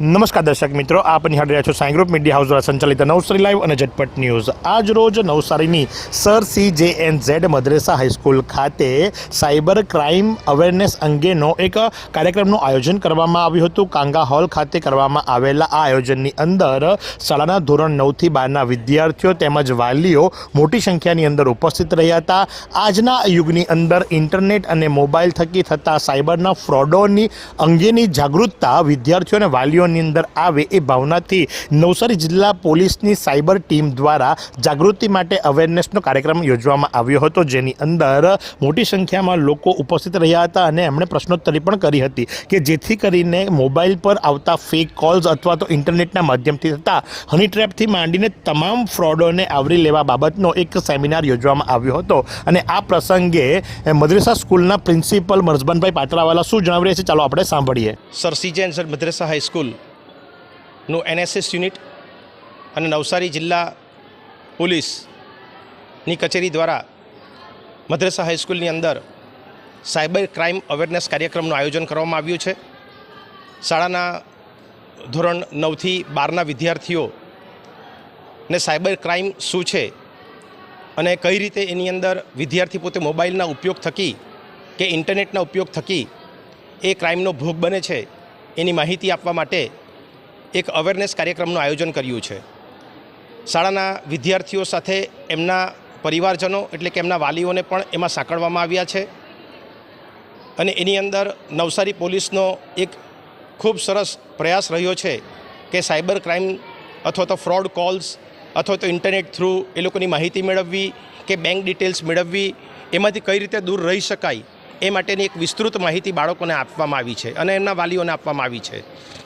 નમસ્કાર દર્શક મિત્રો, આપ નિહાળી રહ્યા છો સાઈ ગ્રુપ મીડિયા હાઉસ દ્વારા સંચાલિત નવસારી લાઈવ અને ઝટપટ ન્યૂઝ. આજ રોજ નવસારીની sir C J N Z Madressa high school ખાતે સાયબર ક્રાઇમ અવેરનેસ અંગેનો એક કાર્યક્રમનું આયોજન કરવામાં આવ્યું હતું. કાંગા હોલ ખાતે કરવામાં આવેલા આ આયોજનની અંદર શાળાના ધોરણ નવથી બારના વિદ્યાર્થીઓ તેમજ વાલીઓ મોટી સંખ્યાની અંદર ઉપસ્થિત રહ્યા હતા. આજના યુગની અંદર ઇન્ટરનેટ અને મોબાઈલ થકી થતા સાયબરના ફ્રોડોની અંગેની જાગૃતતા વિદ્યાર્થીઓ અને વાલીઓની અંદર આવે એ ભાવનાથી નવસારી જિલ્લા પોલીસની સાયબર ટીમ દ્વારા જાગૃતિ માટે અવેરનેસનો કાર્યક્રમ યોજવામાં આવ્યો હતો, જેની અંદર મોટી સંખ્યામાં લોકો ઉપસ્થિત રહ્યા હતા અને એમણે પ્રશ્નોત્તરી પણ કરી હતી કે જેથી કરીને મોબાઈલ પર આવતા ફેક કોલ્સ અથવા તો ઇન્ટરનેટના માધ્યમથી થતા હની ટ્રેપથી માંડીને તમામ ફ્રોડોને આવરી લેવા બાબતનો એક સેમિનાર યોજવામાં આવ્યો હતો. અને આ પ્રસંગે મદ્રેસા સ્કૂલના પ્રિન્સિપલ મરઝબનભાઈ પાત્રાવાલા શું જણાવી રહ્યા છે, ચાલો આપણે સાંભળીએ. Sir C J N sir Madressa હાઈસ્કૂલનું NSS unit અને નવસારી જિલ્લા પોલીસની કચેરી દ્વારા મદ્રેસા હાઈસ્કૂલની અંદર સાયબર ક્રાઇમ અવેરનેસ કાર્યક્રમનું આયોજન કરવામાં આવ્યું છે. શાળાના ધોરણ નવથી બારના વિદ્યાર્થીઓ ને સાયબર ક્રાઇમ શું છે અને કઈ રીતે એની અંદર વિદ્યાર્થી પોતે મોબાઈલના ઉપયોગ થકી કે ઇન્ટરનેટના ઉપયોગ થકી એ ક્રાઇમનો ભોગ બને છે એની માહિતી આપવા માટે એક અવેરનેસ કાર્યક્રમનું આયોજન કર્યું છે. શાળાના વિદ્યાર્થીઓ સાથે એમના પરિવારજનો એટલે કે એમના વાલીઓને પણ એમાં સાંકળવામાં આવ્યા છે. અને એની અંદર નવસારી પોલીસનો એક ખૂબ સરસ પ્રયાસ રહ્યો છે કે સાયબર ક્રાઇમ અથવા તો ફ્રોડ કોલ્સ અથવા તો ઇન્ટરનેટ થ્રુ એ લોકોની માહિતી મેળવવી કે બેંક ડિટેલ્સ મેળવવી એમાંથી કઈ રીતે દૂર રહી શકાય એ માટેની એક વિસ્તૃત માહિતી બાળકોને આપવામાં આવી છે અને એમના વાલીઓને આપવામાં આવી છે.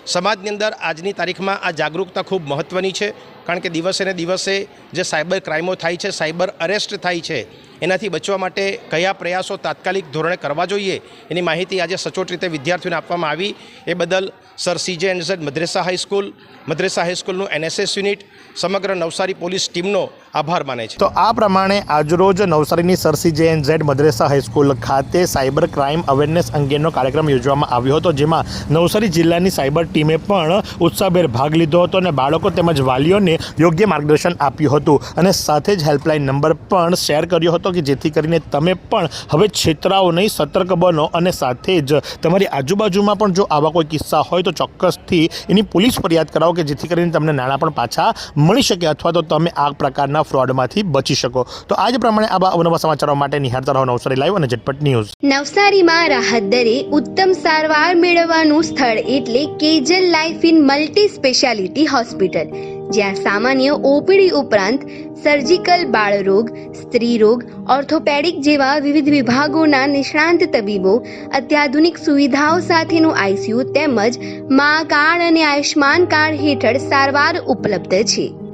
સમાજની અંદર આજની તારીખમાં આ જાગૃતતા ખૂબ મહત્ત્વની છે, કારણ કે દિવસે ને દિવસે જે સાયબર ક્રાઇમો થાય છે, સાયબર અરેસ્ટ થાય છે, એનાથી બચવા માટે કયા પ્રયાસો તાત્કાલિક ધોરણે કરવા જોઈએ, એની માહિતી આજે સચોટ રીતે વિદ્યાર્થીઓને આપવામાં આવી. એ બદલ sir C J and Z Madressa high school Madressa હાઈસ્કૂલનું NSS unit, સમગ્ર નવસારી પોલીસ ટીમનો આભાર માને છે. તો આ પ્રમાણે આજરોજ નવસારીની sir C J N Z Madressa high school ખાતે સાયબર ક્રાઇમ અવેરનેસ અંગેનો કાર્યક્રમ યોજવામાં આવ્યો હતો, જેમાં નવસારી જિલ્લાની સાયબર ટીમે પણ ઉત્સાહભેર ભાગ લીધો હતો અને બાળકો તેમજ વાલીઓને યોગ્ય માર્ગદર્શન આપ્યું હતું. અને સાથે જ હેલ્પલાઇન નંબર પણ શેર કર્યો હતો કે જેથી કરીને તમે પણ હવે છેતરાઓ નહીં, સતર્ક બનો અને સાથે જ તમારી આજુબાજુમાં પણ જો આવા કોઈ કિસ્સા હોય તો ચોક્કસથી એની પોલીસ ફરિયાદ કરાવો કે જેથી કરીને તમને નાણાં પણ પાછા મળી શકે અથવા તો તમે આ પ્રકારના ફ્રોડમાંથી બચી શકો. તો આજ પ્રમાણે આવા અવનવા સમાચારો માટે નિહાળતા રહો નવસારી લાઈવ અને ઝટપટ ન્યૂઝ. નવસારીમાં રાહત દરે ઉત્તમ સારવાર મેળવવાનું સ્થળ એટલે Kejal life in multi speciality hospital, જ્યાં સામાન્ય ઓપીડી ઉપરાંત સર્જિકલ બાળરોગ સ્ત્રી રોગ ઓર્થોપેડિક જેવા વિવિધ વિભાગોના નિષ્ણાંત તબીબો, અત્યાધુનિક સુવિધાઓ સાથેનું આઈસીયુ તેમજ મા કાર્ડ અને આયુષ્માન કાર્ડ હેઠળ સારવાર ઉપલબ્ધ છે.